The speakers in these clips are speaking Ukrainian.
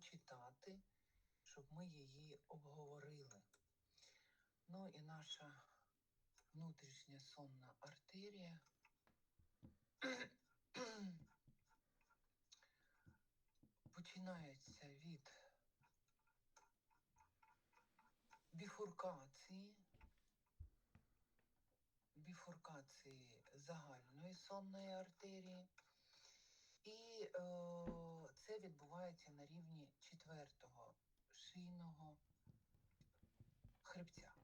почитати, щоб ми її обговорили. Ну і наша внутрішня сонна артерія. Починається від біфуркації, біфуркації загальної сонної артерії. І е, це відбувається на рівні четвертого шийного хребця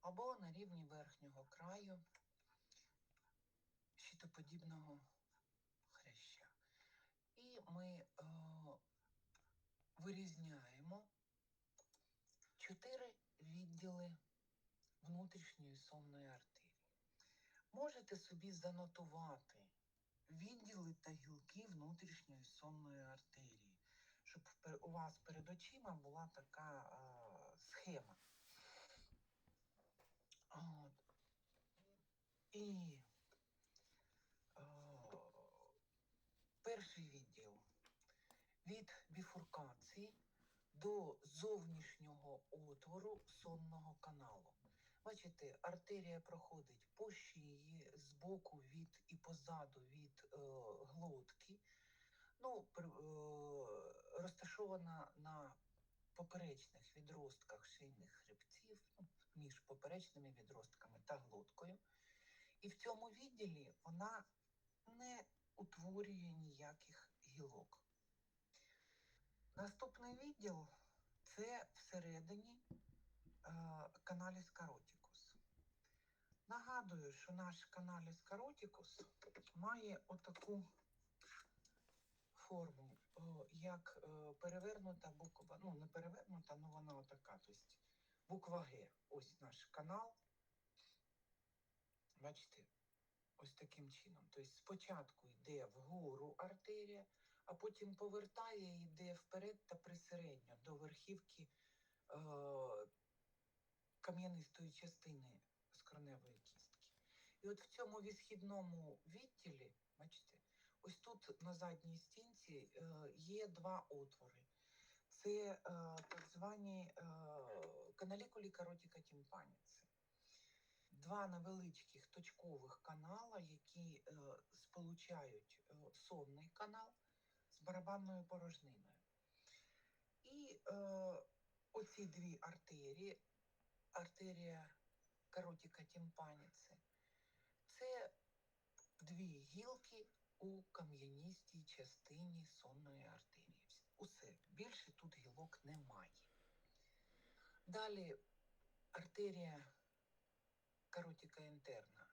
або на рівні верхнього краю щитоподібного хряща. І ми е, вирізняємо чотири відділи внутрішньої сонної артерії. Можете собі занотувати відділи та гілки внутрішньої сонної артерії, щоб у вас перед очима була така е, схема. От. І е, перший відділ від біфуркації до зовнішнього отвору сонного каналу. Бачите, артерія проходить по шиї, збоку від і позаду від е, глотки. Ну, при- е, розташована на поперечних відростках шийних хребців, ну, між поперечними відростками та глоткою. І в цьому відділі вона не утворює ніяких гілок. Наступний відділ це всередині е, каналіс каротікус. Нагадую, що наш каналіс каротікус має отаку форму, е, як е, перевернута буква, ну не перевернута, але вона отака. Тобто буква Г. Ось наш канал. Бачите, ось таким чином. Тобто спочатку йде вгору артерія, а потім повертає і йде вперед та присередньо до верхівки е, кам'янистої частини скроневої кістки. І от в цьому відхідному відділі, бачите, ось тут на задній стінці е, є два отвори. Це е, так звані е, каналікулі каротіка тімпаніці. Два невеличких точкових канала, які сполучають сонний канал з барабанною порожниною. І е, оці дві артерії, артерія каротіка тімпаніці, це дві гілки у кам'яністій частині сонної артерії. Усе. Більше тут гілок немає. Далі артерія каротіка інтерна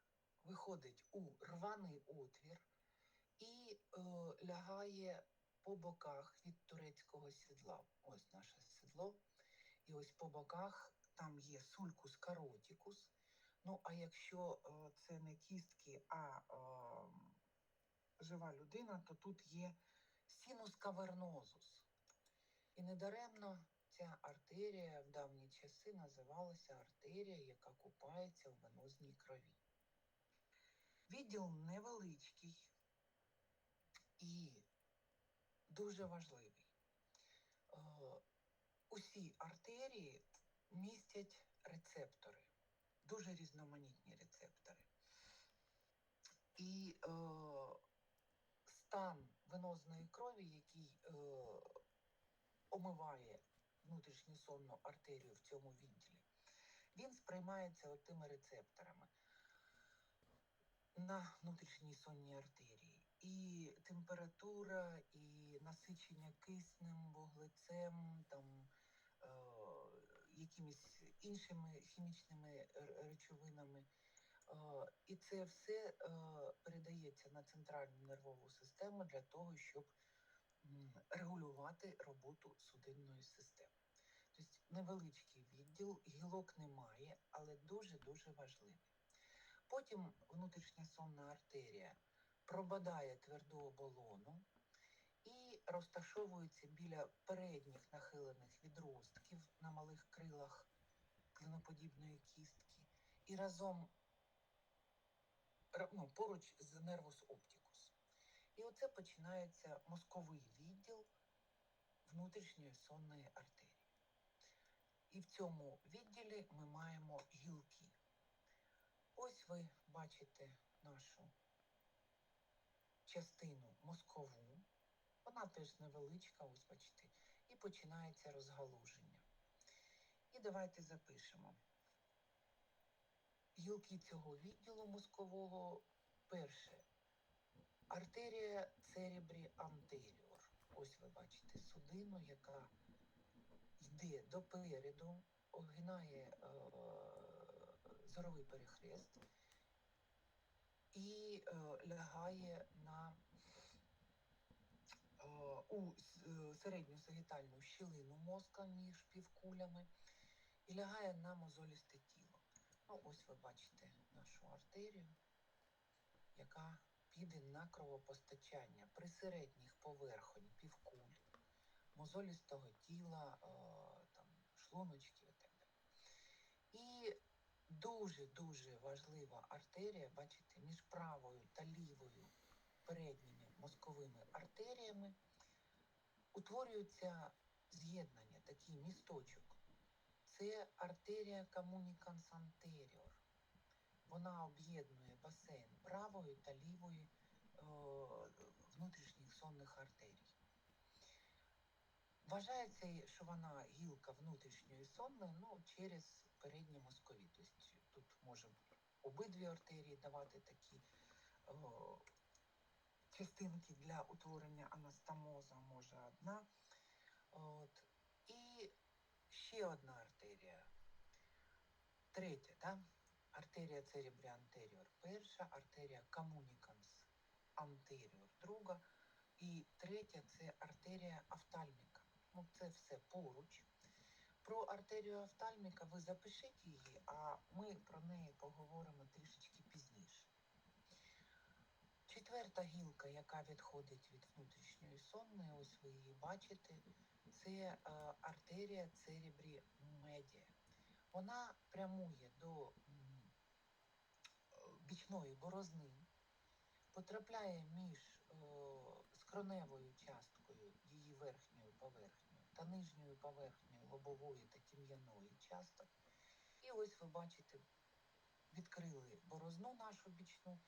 виходить у рваний отвір і е, лягає по боках від турецького сідла. Ось наше сідло. І ось по боках там є сулькус каротікус. Ну, а якщо е, це не кістки, а е, жива людина, то тут є синус кавернозус. І недаремно ця артерія в давні часи називалася артерія, яка купається в венозній крові. Відділ невеличкий і дуже важливий. Усі артерії містять рецептори, дуже різноманітні рецептори. І е, стан венозної крові, який е, омиває внутрішню сонну артерію в цьому відділі, він сприймається тими рецепторами на внутрішній сонній артерії. І температура, і насичення киснем, вуглецем, там, якимись іншими хімічними речовинами. Е, і це все е, передається на центральну нервову систему для того, щоб регулювати роботу судинної системи. Тобто невеличкий відділ, гілок немає, але дуже-дуже важливий. Потім внутрішня сонна артерія пробадає тверду оболону розташовується біля передніх нахилених відростків на малих крилах клиноподібної кістки і разом ну, поруч з нервус оптикус. І оце починається мозковий відділ внутрішньої сонної артерії. І в цьому відділі ми маємо гілки. Ось ви бачите нашу частину мозкову. Вона теж невеличка, ось бачите, і починається розгалуження. І давайте запишемо. Гілки цього відділу мозкового перше. Артерія церебрі антеріор. Ось ви бачите судину, яка йде допереду, огинає е, зоровий перехрест і е, лягає на у е, середню сагітальну щілину мозка між півкулями і лягає на мозолісте тіло. Ну, ось ви бачите нашу артерію, яка піде на кровопостачання при середніх поверхонь півкуль, мозолістого тіла, е, там, шлуночків і так далі. І дуже-дуже важлива артерія, бачите, між правою та лівою передніми мозковими артеріями утворюється з'єднання, такий місточок. Це артерія комуніканс антеріор. Вона об'єднує басейн правої та лівої е, внутрішніх сонних артерій. Вважається, що вона гілка внутрішньої сонної ну, через передні мозкові. Тобто тут може обидві артерії давати такі о, частинки для утворення анастомоза, може одна. От. І ще одна артерія. Третя, да? артерія церебрі антеріор перша, артерія комуніканс антеріор друга. І третя це артерія офтальміка. Ну, це все поруч. Про артерію офтальміка ви запишіть її, а ми про неї поговоримо трішечки. Четверта гілка, яка відходить від внутрішньої сонної, ось ви її бачите, це е, артерія церебрі медіа. Вона прямує до е, бічної борозни, потрапляє між е, скроневою часткою її верхньою поверхнею та нижньою поверхнею лобової та тім'яної часток. І ось ви бачите, відкрили борозну нашу бічну,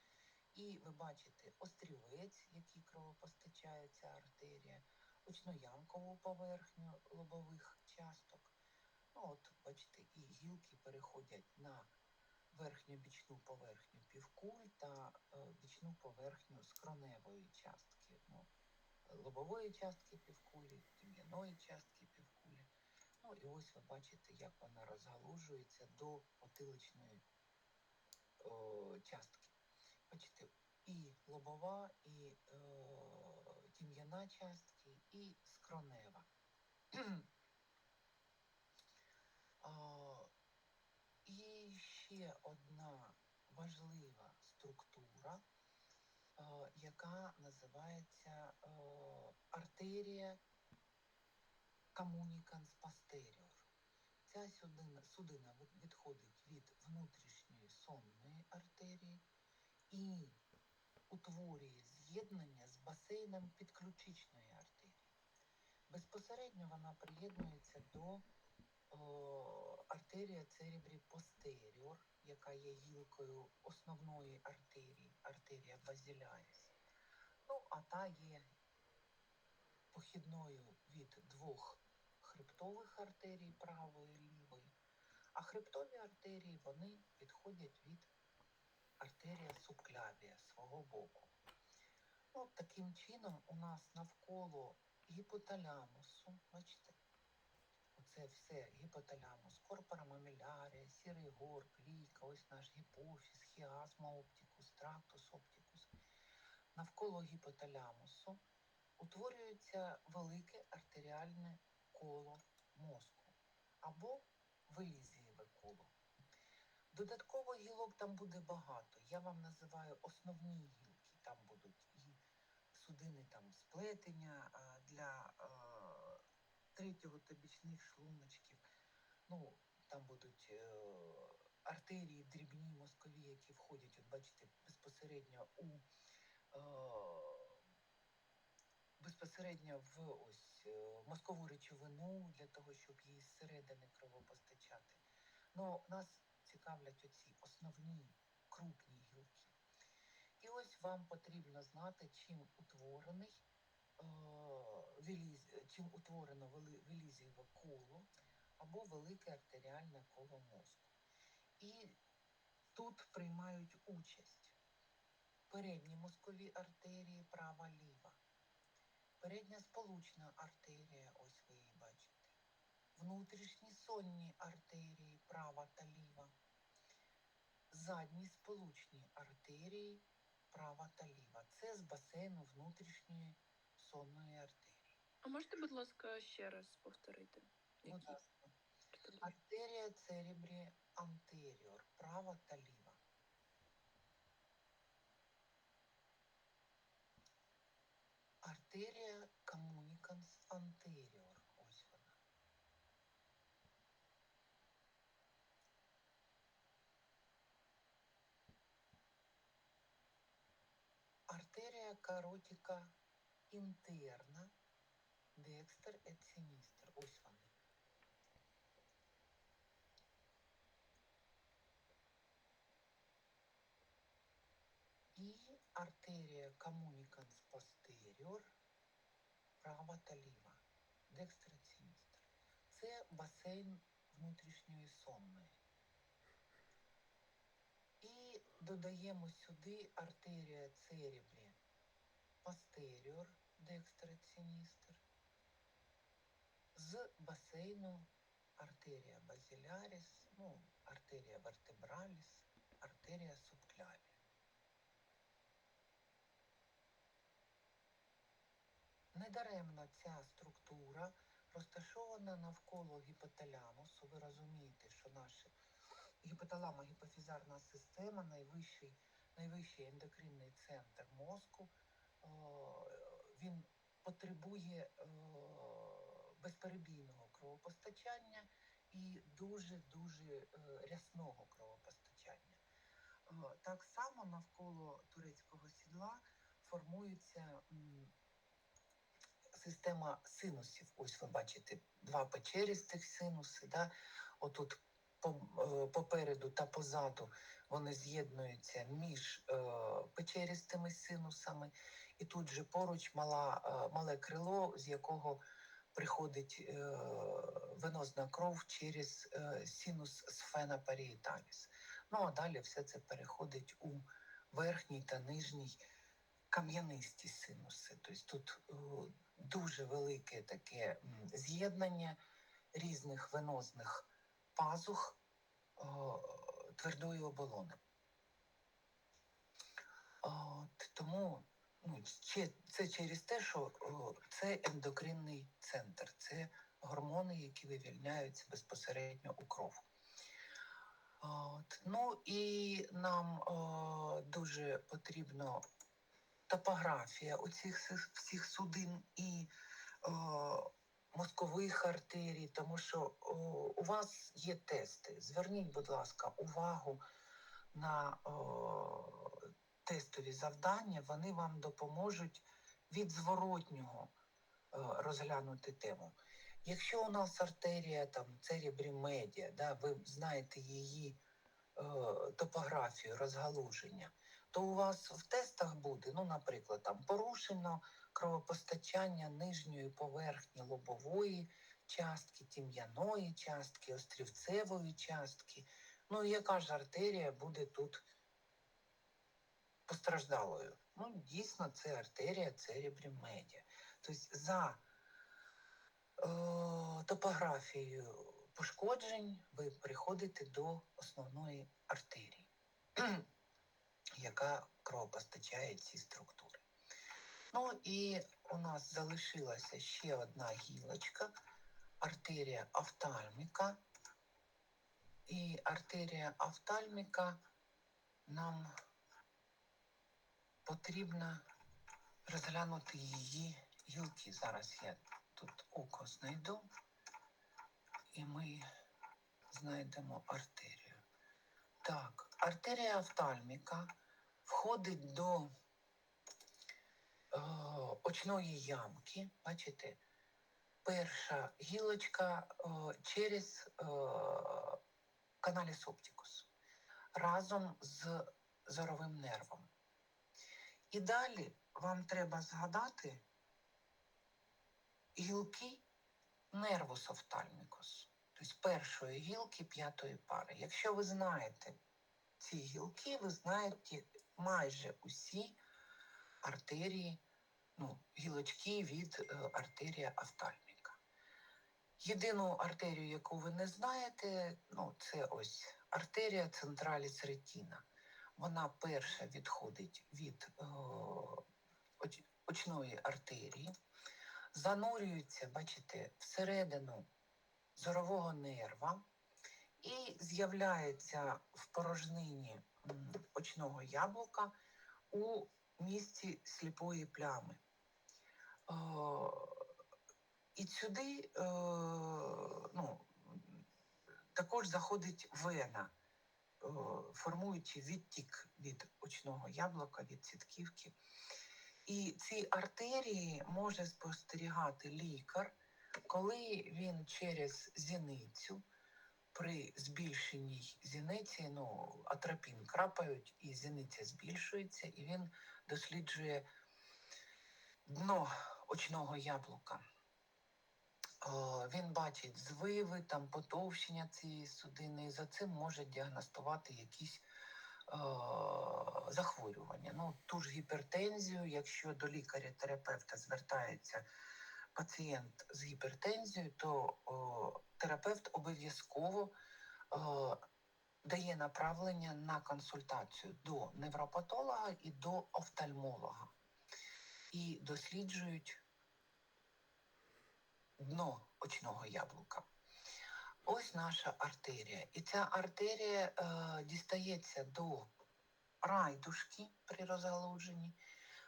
і ви бачите острівець, який кровопостачає артерія, очноямкову поверхню лобових часток. Ну, от, бачите, і гілки переходять на верхню бічну поверхню півкуль та е, бічну поверхню скроневої частки. Ну, лобової частки півкулі, тім'яної частки півкулі. Ну і ось ви бачите, як вона розгалужується до потиличної о, частки. Бачите, і лобова, і е, тім'яна частки, і скронева. І ще одна важлива структура, е, яка називається е, артерія комуніканс постеріор. Ця судина відходить від внутрішньої сонної артерії і утворює з'єднання з басейном підключичної артерії. Безпосередньо вона приєднується до о, артерія церебрі постеріор, яка є гілкою основної артерії, артерія базіляріс. Ну, а та є похідною від двох хребтових артерій, правої і лівої. А хребтові артерії вони відходять від артерія субклявія свого боку. Ну, от таким чином у нас навколо гіпоталямусу, бачите, оце все гіпоталямус, корпора мамілярія, сірий горб, лійка, ось наш гіпофіз, хіазма оптикус, трактус оптикус. Навколо гіпоталямусу утворюється велике артеріальне коло мозку або вилізієве коло. Додатково гілок там буде багато. Я вам називаю основні гілки. Там будуть і судини там сплетення для третього та бічних шлуночків. Ну, там будуть е, артерії дрібні мозкові, які входять, от бачите, безпосередньо у е, безпосередньо в ось е, мозкову речовину для того, щоб її зсередини кровопостачати. Ну, нас цікавлять оці основні крупні гілки. І ось вам потрібно знати, чим утворений е, чим утворено велізієве коло або велике артеріальне коло мозку. І тут приймають участь передні мозкові артерії, права ліва, передня сполучна артерія, ось ви її бачите, внутрішні сонні артерії, права та ліва, задні сполучні артерії, права та ліва. Це з басейну внутрішньої сонної артерії. А можете, будь ласка, ще раз повторити? Будь Які ласка. Артерія церебрі антеріор, права та ліва. Артерія комуніканс антеріор. Ось вона. Артерія каротіка інтерна, декстер et синістер. Ось вони. і артерія комуніканс постеріор, права та ліва, декстер і синістер. Це басейн внутрішньої сонної. І додаємо сюди артерія церебрі постеріор, і з басейну артерія базіляріс, ну, артерія вертебраліс, артерія субкляві. Недаремно ця структура розташована навколо гіпоталямусу. Ви розумієте, що наша гіпоталамо-гіпофізарна система найвищий, найвищий ендокринний центр мозку. О, Він потребує безперебійного кровопостачання і дуже-дуже е, рясного кровопостачання. Так само навколо турецького сідла формується система синусів. Ось ви бачите два печерістих синуси. Да? Отут е, попереду та позаду вони з'єднуються між е, печерістими синусами, і тут же поруч мала, е, мале крило, з якого приходить е, венозна кров через е, синус сфена паріеталіс. Ну а далі все це переходить у верхній та нижній кам'янисті синуси. Тобто тут дуже велике таке з'єднання різних венозних пазух твердої оболони. От, тому це через те, що це ендокринний центр, це гормони, які вивільняються безпосередньо у кров. От, ну і нам о, дуже потрібно топографія оцих всіх- всіх судин і о, мозкових артерій, тому що о, у вас є тести. Зверніть, будь ласка, увагу на о, тестові завдання, вони вам допоможуть від зворотнього е, розглянути тему. Якщо у нас артерія там церебрі медіа, да, ви знаєте її е, топографію, розгалуження, то у вас в тестах буде, ну, наприклад, там порушено кровопостачання нижньої поверхні лобової частки, тім'яної частки, острівцевої частки. Ну, і яка ж артерія буде тут постраждалою? Ну, дійсно, це артерія церебрі медіа. Тобто за е, топографією пошкоджень ви приходите до основної артерії, яка кровопостачає ці структури. Ну і у нас залишилася ще одна гілочка, артерія офтальміка. І артерія офтальміка нам потрібно розглянути її гілки. Зараз я тут око знайду, і ми знайдемо артерію. Так, артерія офтальміка входить до е, очної ямки. Бачите, перша гілочка е, через е, каналіс оптикус разом з зоровим нервом. І далі вам треба згадати гілки нервус офтальмікус, тобто першої гілки п'ятої пари. Якщо ви знаєте ці гілки, ви знаєте майже усі артерії, ну, гілочки від е, артерія офтальміка. Єдину артерію, яку ви не знаєте, ну, це ось артерія централіс ретіна. Вона перша відходить від е, очної артерії, занурюється, бачите, всередину зорового нерва і з'являється в порожнині очного яблука у місці сліпої плями. Е, і сюди е, ну, також заходить вена, формуючи відтік від очного яблука, від сітківки. І ці артерії може спостерігати лікар, коли він через зіницю при збільшеній зіниці, ну, атропін крапають, і зіниця збільшується, і він досліджує дно очного яблука. О, він бачить звиви, там потовщення цієї судини, і за цим може діагностувати якісь е, захворювання. Ну, ту ж гіпертензію, якщо до лікаря-терапевта звертається пацієнт з гіпертензією, то о, терапевт обов'язково о, дає направлення на консультацію до невропатолога і до офтальмолога. І досліджують дно очного яблука. Ось наша артерія. І ця артерія е, дістається до райдушки при розгалудженні.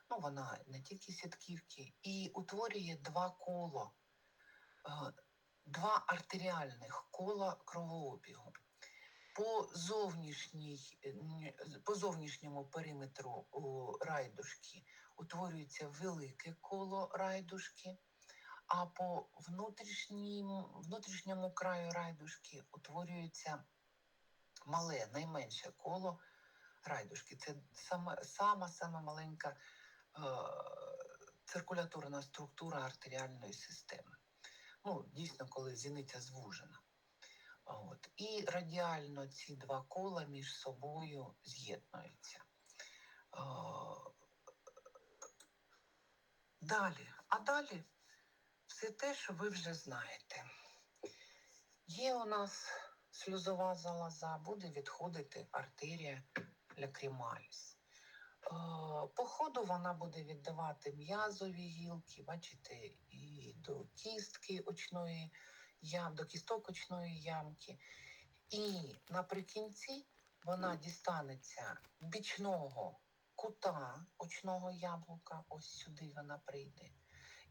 Ну, вона не тільки сітківки, і утворює два кола, е, два артеріальних кола кровообігу. По, зовнішній, по зовнішньому периметру райдушки утворюється велике коло райдушки, а по внутрішньому, краю райдушки утворюється мале, найменше коло райдушки. Це сама, сама, сама маленька е, циркуляторна структура артеріальної системи. Ну, дійсно, коли зіниця звужена. От. І радіально ці два кола між собою з'єднуються. Е, Далі, а далі все те, що ви вже знаєте. Є у нас сльозова залоза, буде відходити артерія лякрімаліс. Е, По ходу вона буде віддавати м'язові гілки, бачите, і до кістки очної ям, до кісток очної ямки. І наприкінці вона дістанеться бічного кута очного яблука, ось сюди вона прийде,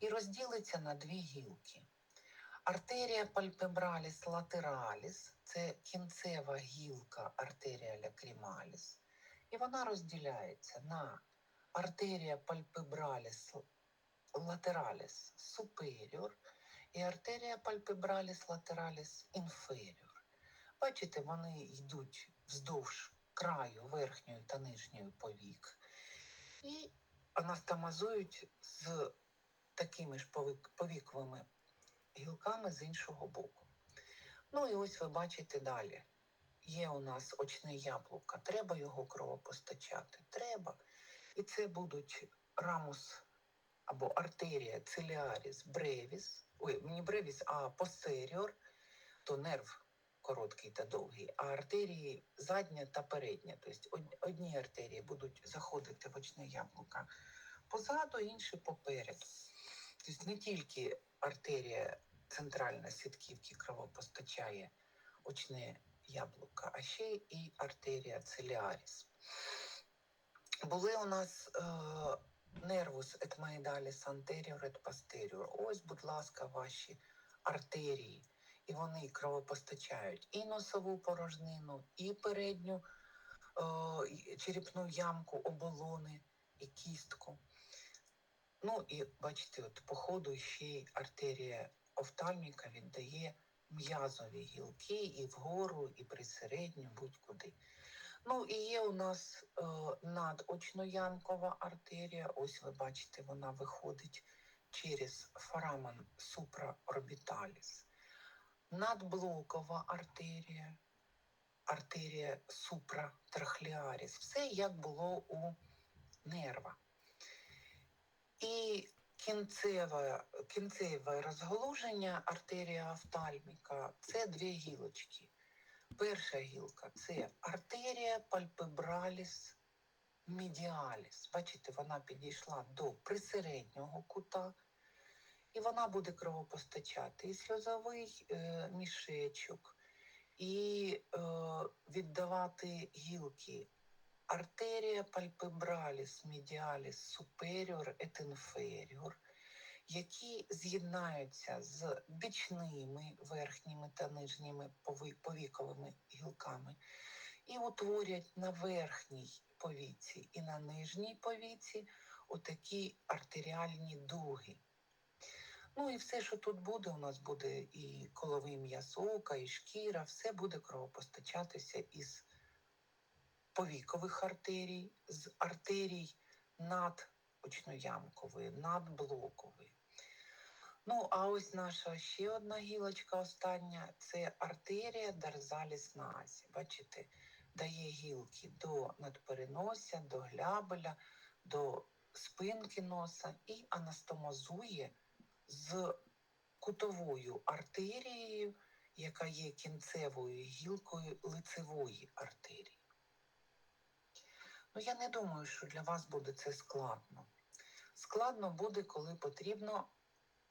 і розділиться на дві гілки. Артерія пальпебраліс латераліс це кінцева гілка артерія лакрімаліс. І вона розділяється на артерія пальпебраліс латераліс суперіор і артерія пальпебраліс латераліс інферіор. Бачите, вони йдуть вздовж краю верхньої та нижньої повік і анастомазують з такими ж повіковими гілками з іншого боку. Ну і ось ви бачите далі. Є у нас очне яблуко, треба його кровопостачати? Треба. І це будуть рамус або артерія целіаріс бревіс, ой, не бревіс, а постеріор, то нерв короткий та довгий, а артерії задня та передня. Тобто одні артерії будуть заходити в очне яблуко позаду, інші попереду. Тобто не тільки артерія центральна сітківки кровопостачає очне яблуко, а ще і артерія целіаріс. Були у нас е, нервус етмаїдаліс антеріор posterior. Ось, будь ласка, ваші артерії. І вони кровопостачають і носову порожнину, і передню е, черепну ямку, оболони і кістку. Ну і бачите, от по ходу ще й артерія офтальміка віддає м'язові гілки і вгору, і присередню, будь-куди. Ну і є у нас е, надочноямкова артерія. Ось ви бачите, вона виходить через форамен суpraорбіталіс. Надблокова артерія, артерія супратрахлеаріс. Все як було у нерва. Кінцеве, кінцеве розгалуження артерія офтальміка це дві гілочки. Перша гілка це артерія пальпебраліс медіаліс. Бачите, вона підійшла до присереднього кута, і вона буде кровопостачати і сльозовий е, мішечок, і е, віддавати гілки. Артерія пальпебраліс медіаліс суперіор et inferior, які з'єднаються з бічними верхніми та нижніми повіковими гілками і утворять на верхній повіці і на нижній повіці отакі артеріальні дуги. Ну і все, що тут буде, у нас буде і коловий м'яз ока, і шкіра, все буде кровопостачатися із повікових артерій, з артерій надочноямкової, надблокової. Ну, а ось наша ще одна гілочка остання це артерія дарзаліс назі. Бачите, дає гілки до надпереносся, до глябеля, до спинки носа і анастомозує з кутовою артерією, яка є кінцевою гілкою лицевої артерії. Ну, я не думаю, що для вас буде це складно. Складно буде, коли потрібно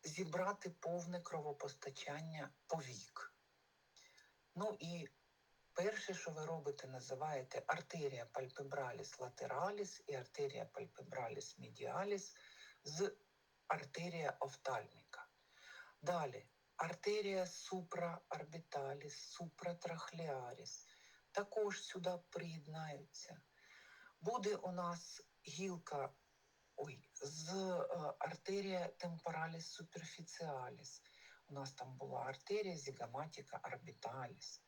зібрати повне кровопостачання повік. Ну і перше, що ви робите, називаєте артерія пальпебраліс латераліс і артерія пальпебраліс медіаліс з артерія офтальміка. Далі артерія суpraорбіталіс, суpraтрахлеаріс також сюди приєднаються. Буде у нас гілка ой, з е, артерія темпораліс суперфіціаліс. У нас там була артерія зігоматіка орбіталіс.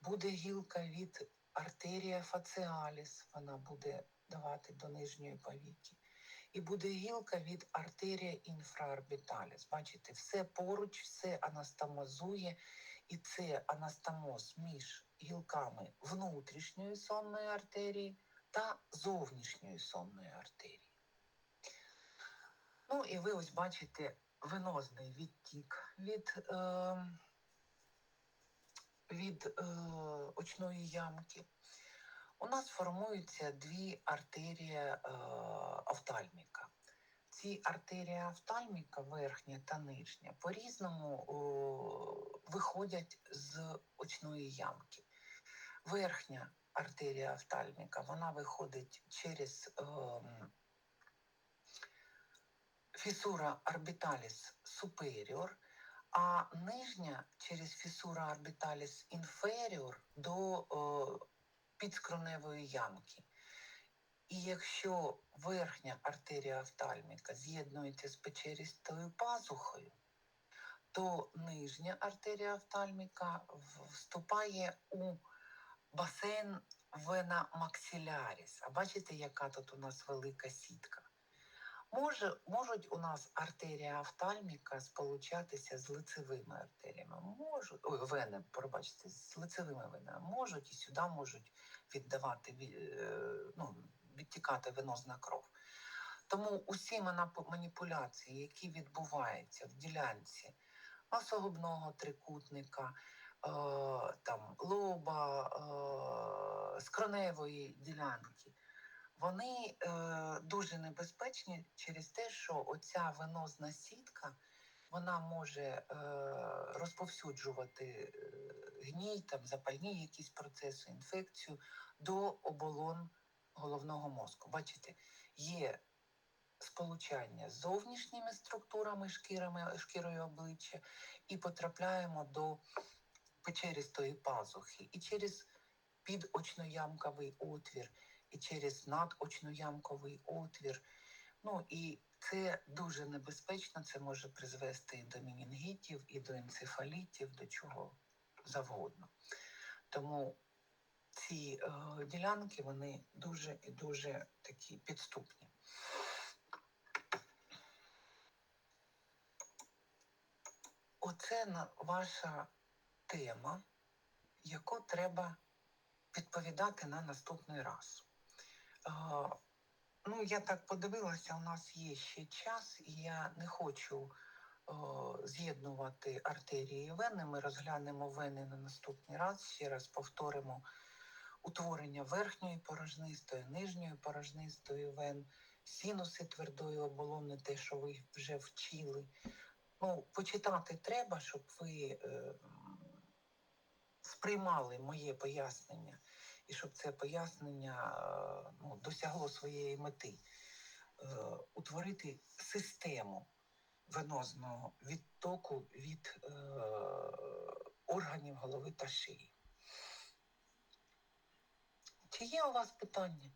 Буде гілка від артерія фаціаліс, вона буде давати до нижньої повіки. І буде гілка від артерія інфраорбіталіс. Бачите, все поруч, все анастомозує, і це анастомоз між гілками внутрішньої сонної артерії та зовнішньої сонної артерії. Ну і ви ось бачите венозний відтік від, е, від е, очної ямки. У нас формуються дві артерії е, офтальміка. Ці артерії офтальміка, верхня та нижня, по-різному о, виходять з очної ямки. Верхня артерія офтальміка, вона виходить через ем, фісура орбіталіс superior, а нижня через фісура орбіталіс inferior до о, підскроневої ямки. І якщо верхня артерія офтальміка з'єднується з печерістою пазухою, то нижня артерія офтальміка вступає у басейн вена максиляріс. А бачите, яка тут у нас велика сітка? Може, можуть у нас артерія офтальміка сполучатися з лицевими артеріями. Можуть, ой, вени, пробачте, з лицевими венами. Можуть і сюди можуть віддавати, е, ну, відтікати венозна кров. Тому усі маніпуляції, які відбуваються в ділянці носогубного трикутника, там, лоба, е, скроневої ділянки, вони е, дуже небезпечні через те, що оця венозна сітка вона може е, розповсюджувати е, гній, там, запальні якісь процеси, інфекцію до оболон головного мозку. Бачите, є сполучання з зовнішніми структурами шкірами, шкірою обличчя і потрапляємо до печерістої пазухи. І через підочноямковий отвір, і через надочноямковий отвір. Ну і Це дуже небезпечно, це може призвести і до мінінгітів, і до енцефалітів, до чого завгодно. Тому ці е, ділянки вони дуже і дуже такі підступні. Оце ваша тема, яку треба відповідати на наступний раз. Ну, я так подивилася, у нас є ще час, і я не хочу з'єднувати артерії і вени. Ми розглянемо вени на наступний раз. Ще раз повторимо утворення верхньої порожнистої, нижньої порожнистої вен, синуси твердої оболони, те, що ви вже вчили. Ну, почитати треба, щоб ви е, сприймали моє пояснення, і щоб це пояснення е, ну, досягло своєї мети. Е, утворити систему венозного відтоку від е, органів голови та шиї. Чи є у вас питання?